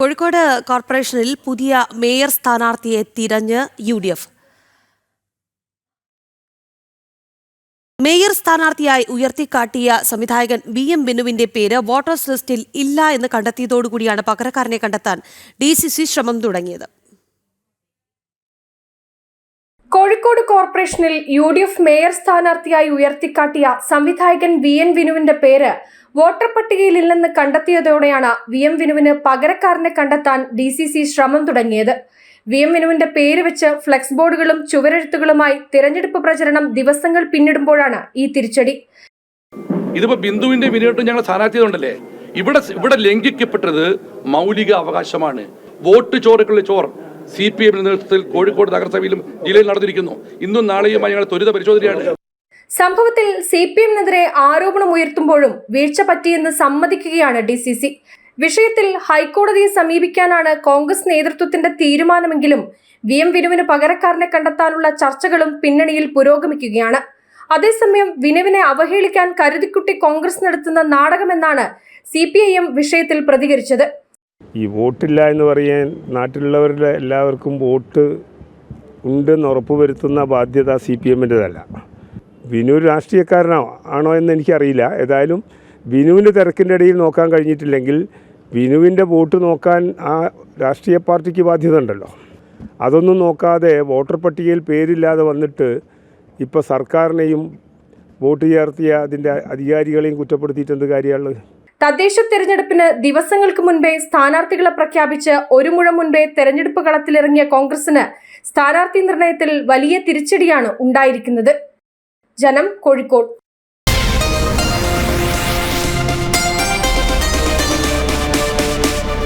കോഴിക്കോട് കോർപ്പറേഷനിൽ പുതിയ മേയർ സ്ഥാനാർത്ഥിയെ തിരഞ്ഞ് യു ഡി എഫ്. മേയർ സ്ഥാനാർത്ഥിയായി ഉയർത്തിക്കാട്ടിയ സംവിധായകൻ വി എം ബിനുവിന്റെ പേര് വോട്ടേഴ്സ് ലിസ്റ്റിൽ ഇല്ല എന്ന് കണ്ടെത്തിയതോടുകൂടിയാണ് പകരക്കാരനെ കണ്ടെത്താൻ ഡി സി സി ശ്രമം തുടങ്ങിയത്. കോഴിക്കോട് കോർപ്പറേഷനിൽ യു ഡി എഫ് മേയർ സ്ഥാനാർത്ഥിയായി ഉയർത്തിക്കാട്ടിയ സംവിധായകൻ വി എൻ വിനുവിന്റെ പേര് വോട്ടർ പട്ടികയിലില്ലെന്ന് കണ്ടെത്തിയതോടെയാണ് വി എം വിനുവിന് പകരക്കാരനെ കണ്ടെത്താൻ ഡി സി സി ശ്രമം തുടങ്ങിയത്. വി എം വിനുവിന്റെ പേര് വെച്ച് ഫ്ലെക്സ് ബോർഡുകളും ചുവരെഴുത്തുകളുമായി തിരഞ്ഞെടുപ്പ് പ്രചരണം ദിവസങ്ങൾ പിന്നിടുമ്പോഴാണ് ഈ തിരിച്ചടി. ഇതിപ്പോ ബിന്ദുവിന്റെ വിനോട്ടും ഞങ്ങൾ സ്ഥാനാർത്ഥിയതുണ്ടല്ലേ ഇവിടെ ഇവിടെ ലംഘിക്കപ്പെട്ടത് മൗലിക അവകാശമാണ്. വോട്ട് ചോറക്കുള്ള ചോർ സി പി എമ്മിന്റെ നേതൃത്വത്തിൽ കോഴിക്കോട് നഗരസഭയിലും ജില്ലയിൽ നടന്നിരിക്കുന്നു. ഇന്നും നാളെയുമായി ഞങ്ങൾ ത്വരിത പരിശോധനയാണ്. സംഭവത്തിൽ സി പി എമ്മിനെതിരെ ആരോപണം ഉയർത്തുമ്പോഴും വീഴ്ച പറ്റിയെന്ന് സമ്മതിക്കുകയാണ് ഡി സി സി. വിഷയത്തിൽ ഹൈക്കോടതിയെ സമീപിക്കാനാണ് കോൺഗ്രസ് നേതൃത്വത്തിന്റെ തീരുമാനമെങ്കിലും വി എം വിനുവിന് പകരക്കാരനെ കണ്ടെത്താനുള്ള ചർച്ചകളും പിന്നണിയിൽ പുരോഗമിക്കുകയാണ്. അതേസമയം വിനുവിനെ അവഹേളിക്കാൻ കരുതിക്കുട്ടി കോൺഗ്രസ് നടത്തുന്ന നാടകമെന്നാണ് സി പി ഐ എം വിഷയത്തിൽ പ്രതികരിച്ചത്. ഈ വോട്ടില്ല എന്ന് പറയാൻ നാട്ടിലുള്ളവരുടെ എല്ലാവർക്കും വോട്ട് ഉണ്ടെന്ന് ഉറപ്പുവരുത്തുന്ന ബാധ്യത സി പി എമ്മിന്റെതല്ല. വിനു ഒരു രാഷ്ട്രീയക്കാരനോ ആണോ എന്ന് എനിക്കറിയില്ല. ഏതായാലും വിനുവിന്റെ തിരക്കിന്റെ ഇടയിൽ നോക്കാൻ കഴിഞ്ഞിട്ടില്ലെങ്കിൽ വിനുവിന്റെ വോട്ട് നോക്കാൻ ആ രാഷ്ട്രീയ പാർട്ടിക്ക് ബാധ്യത ഉണ്ടല്ലോ. അതൊന്നും നോക്കാതെ വോട്ടർ പട്ടികയിൽ പേരില്ലാതെ വന്നിട്ട് ഇപ്പോൾ സർക്കാരിനെയും വോട്ട് ചേർത്തിയ അതിന്റെ അധികാരികളെയും കുറ്റപ്പെടുത്തിയിട്ട് എന്ത് തദ്ദേശ തെരഞ്ഞെടുപ്പിന് ദിവസങ്ങൾക്ക് മുൻപേ സ്ഥാനാർത്ഥികളെ പ്രഖ്യാപിച്ച് ഒരു മുഴം മുൻപേ തെരഞ്ഞെടുപ്പ് കളത്തിലിറങ്ങിയ കോൺഗ്രസിന് സ്ഥാനാർത്ഥി നിർണയത്തിൽ വലിയ തിരിച്ചടിയാണ് ഉണ്ടായിരിക്കുന്നത്. ജനം കോഴിക്കോട്